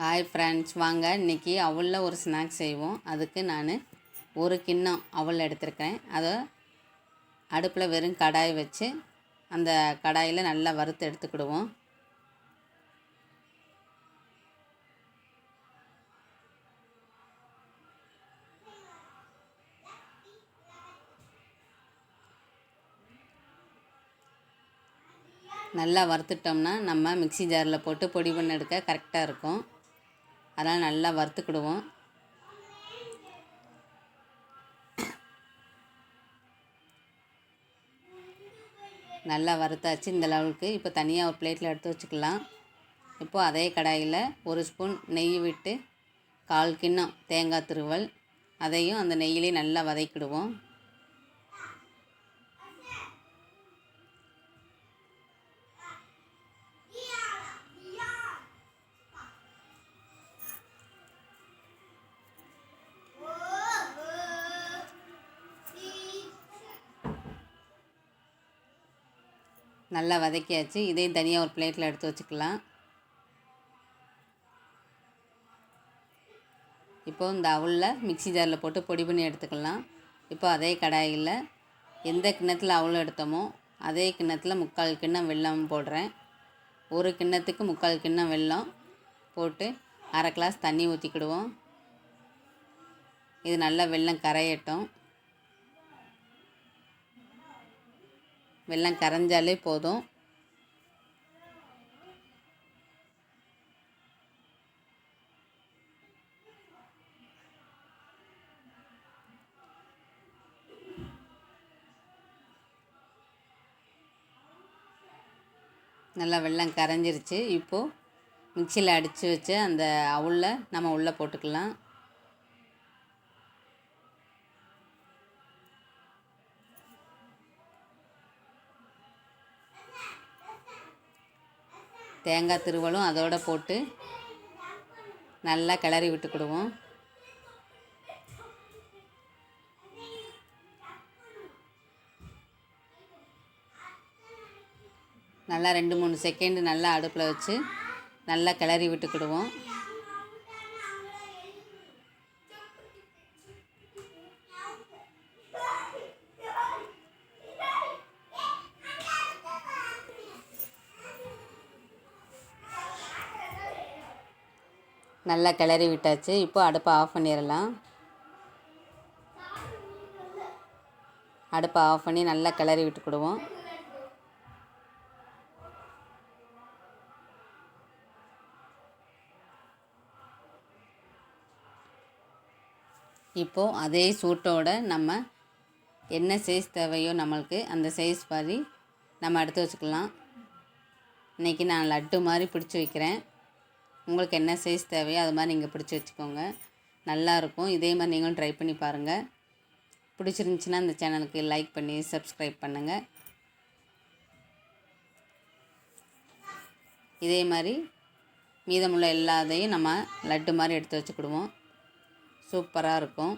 Hi friends வாங்க இன்றைக்கி அவளில் ஒரு ஸ்நாக்ஸ் செய்வோம். அதுக்கு நான் ஒரு கிண்ணம் அவள் எடுத்திருக்கேன். அதை அடுப்பில் வெறும் கடாய் வச்சு அந்த கடாயில் நல்லா வறுத்து எடுத்துக்கிடுவோம். நல்லா வறுத்துட்டோம்னா நம்ம மிக்ஸி ஜாரில் போட்டு பொடி பண்ண எடுக்க கரெக்டாக இருக்கும். அதனால் நல்லா வறுத்துக்கிடுவோம். நல்லா வறுத்தாச்சு. இந்த லெவலுக்கு இப்போ தனியாக ஒரு பிளேட்டில் எடுத்து வச்சுக்கலாம். இப்போது அதே கடாயில் ஒரு ஸ்பூன் நெய் விட்டு கால் கிண்ணம் தேங்காய் துருவல். அதையும் அந்த நெய்யிலே நல்லா வதக்கிடுவோம். நல்லா வதக்கியாச்சு. இதையும் தனியாக ஒரு பிளேட்டில் எடுத்து வச்சுக்கலாம். இப்போது இந்த அவளில் மிக்ஸி ஜாரில் போட்டு பொடி பண்ணி எடுத்துக்கலாம். இப்போ அதே கடாயில் எந்த கிண்ணத்தில் அவள் எடுத்தோமோ அதே கிண்ணத்தில் முக்கால் கிண்ணம் வெல்லம் போடுறேன். ஒரு கிண்ணத்துக்கு முக்கால் கிண்ணம் வெல்லம் போட்டு அரை கிளாஸ் தண்ணி ஊற்றிக்கிடுவோம் இது நல்லா வெல்லம் கரையட்டும். வெள்ளம் கரைஞ்சாலே போதும். நல்லா வெள்ளம் கரைஞ்சிருச்சு. இப்போது மிக்சியில் அடித்து வச்சு அந்த அவுளில் நம்ம உள்ளே போட்டுக்கலாம். தேங்காய் திருவலும் அதோடு போட்டு நல்லா கிளறி விட்டுக்கிடுவோம். நல்லா ரெண்டு மூணு செகண்டு நல்லா அடுப்பில் வச்சு நல்லா கிளறி விட்டுக்கிடுவோம். நல்லா கிளறி விட்டாச்சு. இப்போ அடுப்பை ஆஃப் பண்ணிடலாம். அடுப்பை ஆஃப் பண்ணி நல்லா கிளறி விட்டுக்கிடுவோம் இப்போது அதே சூட்டோட நம்ம என்ன சைஸ் தேவையோ நம்மளுக்கு அந்த சைஸ் மாதிரி நம்ம எடுத்து வச்சுக்கலாம். இன்றைக்கி நான் லட்டு மாதிரி பிடிச்சி வைக்கிறேன். உங்களுக்கு என்ன சைஸ் தேவையோ அது மாதிரி நீங்கள் பிடிச்சி வச்சுக்கோங்க. நல்லாயிருக்கும் இதே மாதிரி நீங்களும் ட்ரை பண்ணி பாருங்கள் பிடிச்சிருந்துச்சின்னா அந்த சேனலுக்கு லைக் பண்ணி சப்ஸ்கிரைப் பண்ணுங்கள் இதே மாதிரி மீதமுள்ள எல்லாத்தையும் நம்ம லட்டு மாதிரி எடுத்து வச்சுக்கிடுவோம். சூப்பராக இருக்கும்.